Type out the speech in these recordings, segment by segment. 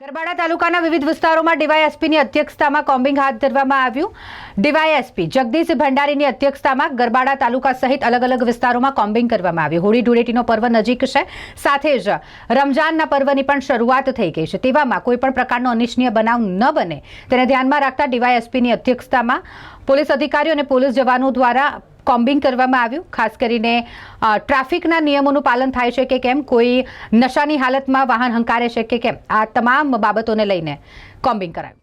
ગરબાડા તાલુકાના વિવિધ વિસ્તારોમાં ડીવાયએસપીની અધ્યક્ષતામાં કોમ્બિંગ હાથ ધરવામાં આવ્યું. ડીવાયએસપી જગદીશ ભંડારીની અધ્યક્ષતામાં ગરબાડા તાલુકા સહિત અલગ અલગ વિસ્તારોમાં કોમ્બિંગ કરવામાં આવ્યું. હોળી ધૂળેટીનો પર્વ નજીક છે. સાથે જ રમજાનના પર્વની પણ શરૂઆત થઈ ગઈ છે. તેવામાં કોઈપણ પ્રકારનો અનિચ્છનીય બનાવ ન બને. તેને ધ્યાનમાં રાખતા ડીવાયએસપીની અધ્યક્ષતામાં પોલીસ અધિકારીઓ અને પોલીસ જવાનો દ્વારા કોમ્બિંગ કરવામાં આવ્યું. ખાસ કરીને ટ્રાફિકના નિયમોનું પાલન થાય છે કે કેમ? કોઈ નશાની હાલતમાં વાહન હંકારે છે કે કેમ? આ તમામ બાબતોને લઈને કોમ્બિંગ કરાયું.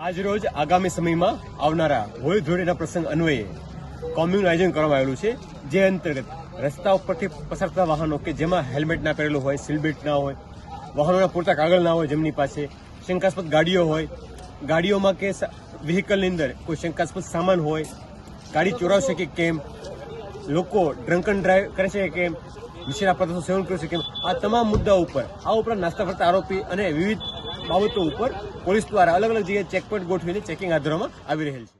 આજ રોજ આગામી સમયમાં આવનારા હોળી ધૂળેટીના પ્રસંગ અન્વયે કોમ્યુનું આયોજન કરવામાં આવેલું છે, જે અંતર્ગત રસ્તા ઉપરથી પસાર થતા વાહનો કે જેમાં હેલ્મેટ ના પહેરેલું હોય સીલબેલ્ટ ના હોય, વાહનોના પૂરતા કાગળ ના હોય, જેમની પાસે શંકાસ્પદ ગાડીઓ હોય, ગાડીઓમાં કે વ્હીકલની અંદર કોઈ શંકાસ્પદ સામાન હોય, ગાડી ચોરાવશે કે કેમ, લોકો ડ્રંકન ડ્રાઈવ કરે છે કે કેમ વિશેના પદાર્થનું સેવન કરે છે કેમ, આ તમામ મુદ્દાઓ ઉપર, આ ઉપરાંત નાસ્તા ફરતા આરોપી અને વિવિધ બાબતો ઉપર પોલીસ દ્વારા અલગ અલગ જગ્યાએ ચેકપોઇન્ટ ગોઠવીને ચેકિંગ હાથ ધરવામાં આવી રહેલ છે.